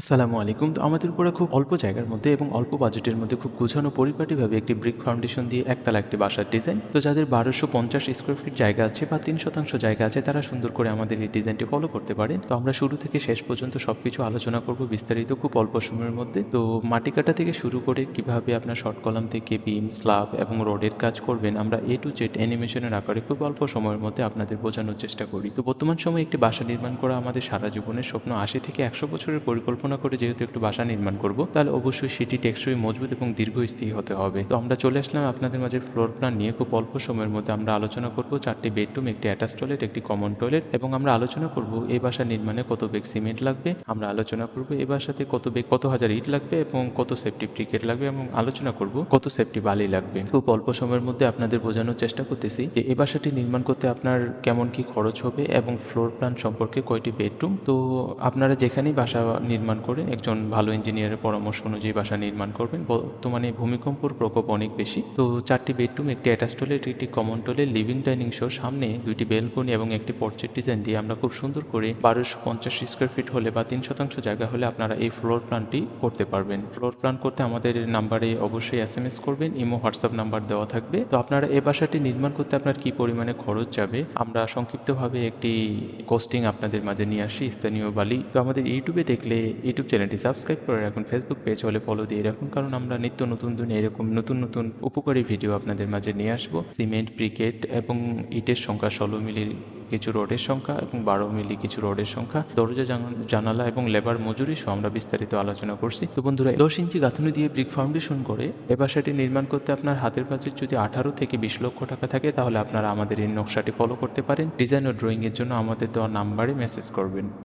আসসালামু আলাইকুম। তো আমাদের উপরে খুব অল্প জায়গার মধ্যে এবং অল্প বাজেটের মধ্যে খুব গুছানো পরিপাটিভাবে একটি ব্রিক ফাউন্ডেশন দিয়ে একতলা একটি বাসার ডিজাইন। তো যাদের বারোশো পঞ্চাশ স্কোয়ার ফিট জায়গা আছে বা তিন শতাংশ জায়গা আছে তারা সুন্দর করে আমাদের এই ডিজাইনটি ফলো করতে পারেন। তো আমরা শুরু থেকে শেষ পর্যন্ত সবকিছু আলোচনা করব বিস্তারিত খুব অল্প সময়ের মধ্যে। তো মাটি কাটা থেকে শুরু করে কীভাবে আপনার শর্ট কলাম থেকে বিম, স্ল্যাব এবং রডের কাজ করবেন আমরা এ টু জেড অ্যানিমেশনের আকারে খুব অল্প সময়ের মধ্যে আপনাদের বোঝানোর চেষ্টা করি। তো বর্তমান সময়ে একটি বাসা নির্মাণ করা আমাদের সারা জীবনের স্বপ্ন ৮০ থেকে ১০০ বছরের পরিকল্পনা করে যেহেতু একটু বাসা নির্মাণ করব, তাহলে অবশ্যই সেটি টেকসই, মজবুত এবং দীর্ঘস্থায়ী হতে হবে। তো আমরা চলে আসলাম আপনাদের মাঝে ফ্লোর প্ল্যান নিয়ে। খুব অল্প সময়ের মধ্যে আমরা আলোচনা করব চারটি বেডরুম একটি অ্যাটাচ টয়লেট একটি কমন টয়লেট এবং আমরা আলোচনা করব এই বাসা নির্মাণে কত বেগ সিমেন্ট লাগবে। আমরা আলোচনা করব এই বাসাতে কত বেগ কত হাজার ইট লাগবে এবং কত সেফটি ব্রিকেট লাগবে এবং আলোচনা করব কত সেফটি বালি লাগবে। খুব অল্প সময়ের মধ্যে আপনাদের বোঝানোর চেষ্টা করতেছি যে এই বাসাটি নির্মাণ করতে আপনার কেমন কি খরচ হবে এবং ফ্লোর প্ল্যান সম্পর্কে কয়টি বেডরুম তো আপনারা যেখানেই বাসা নির্মাণ করেন একজন ভালো ইঞ্জিনিয়ারের পরামর্শ অনুযায়ী বাসা নির্মাণ করবেন। বর্তমানে ভূমিকম্পর প্রকোপ অনেক বেশি। তো চারটি বেডরুম একটি অ্যাটাচ টয়লেট একটি কমন টয়লেট লিভিং ডাইনিং সহ সামনে দুইটি বেলকনি এবং একটি পর্চের ডিজাইন দিয়ে আমরা খুব সুন্দর করে বারোশো পঞ্চাশ স্কোয়ার ফিট হলে বা তিন শতাংশ জায়গা হলে আপনারা এই ফ্লোর প্ল্যানটি করতে পারবেন। ফ্লোর প্ল্যান করতে আমাদের নাম্বারে অবশ্যই এস এম এস করবেন, ইমো হোয়াটসঅ্যাপ নাম্বার দেওয়া থাকবে। তো আপনারা এই বাসাটি নির্মাণ করতে আপনার কি পরিমাণে খরচ যাবে? আমরা সংক্ষিপ্তভাবে একটি কোস্টিং আপনাদের মাঝে নিয়ে আসি, স্থানীয় বালি। তো আমাদের ইউটিউবে দেখলে ইউটিউব চ্যানেলটি সাবস্ক্রাইব করে রাখুন ফেসবুক পেজ হলে ফলো দিয়ে রাখুন, কারণ আমরা নিত্য নতুন দিন এরকম নতুন নতুন উপকারী ভিডিও আপনাদের মাঝে নিয়ে আসব। সিমেন্ট ব্রিকেট এবং ইটের সংখ্যা ষোলো মিলির কিছু রোডের সংখ্যা এবং বারো মিলি কিছু রোডের সংখ্যা, দরজা জান- জানালা এবং লেবার মজুরি সহ আমরা বিস্তারিত আলোচনা করছি। তো বন্ধুরা, দশ ইঞ্চি গাঁথনি দিয়ে ব্রিক ফাউন্ডেশন করে এ বাসাটি নির্মাণ করতে আপনার হাতের বাজেট যদি আঠারো থেকে বিশ লক্ষ টাকা থাকে, তাহলে আপনারা আমাদের এই নকশাটি ফলো করতে পারেন। ডিজাইন ও ড্রয়িংয়ের জন্য আমাদের দেওয়া নাম্বারে মেসেজ করবেন।